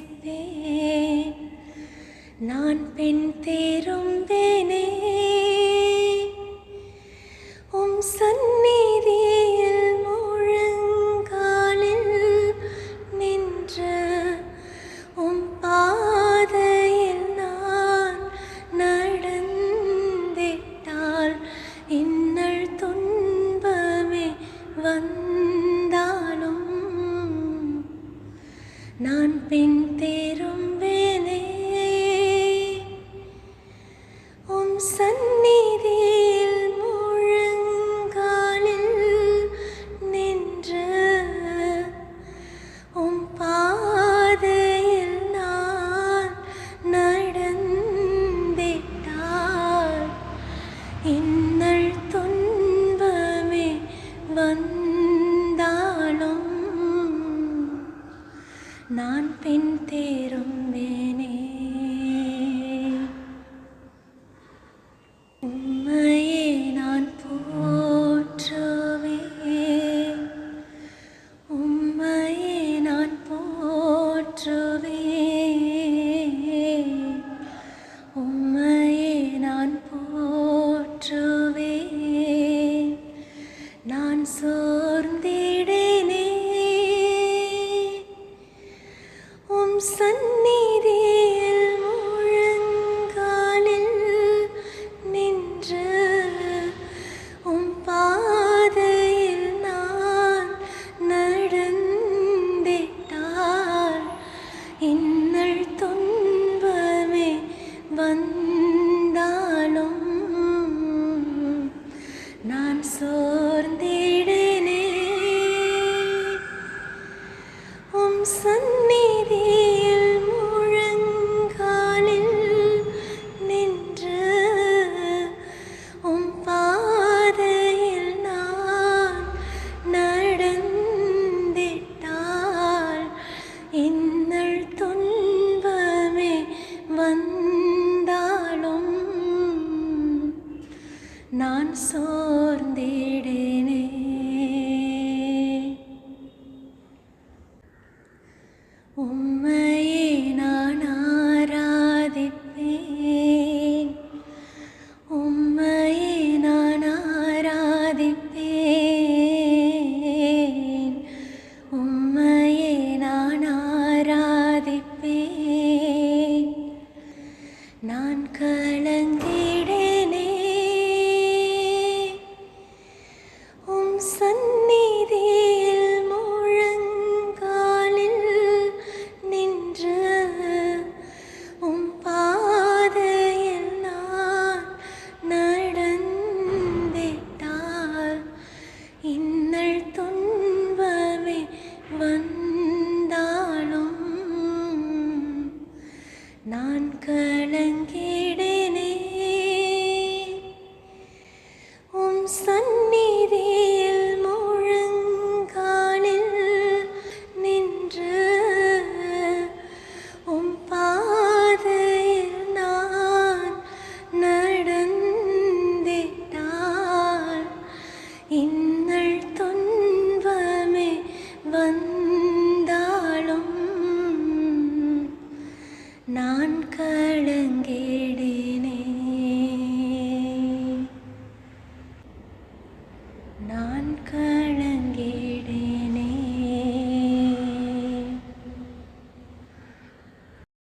வாசிப்பேன் நான் பெண் தேருந்தேனே. உம் சந்நிதியில் முழங்காலில் நின்ற உம் பாதையில் நான் நடந்திட்டால் இன்னல் துன்பமே வந்தாலும் நான் பெண் സന്നിധിയിൽ മുഴങ്കാലിൽ നിன்று ഉം പാതയിൽ നാൻ നടന്നിട്ടാൽ ഇന്നൾ തുൻപമേ വന്നാലും നാൻ സോർന്നേ சார்ந்திடேனே. உம்மையே நான் ஆராதிப்பேன். உம்மையே நான் ஆராதிப்பேன். உம்மையே நான் நான் கலங்கே பங்கேடினே நான் கலங்கே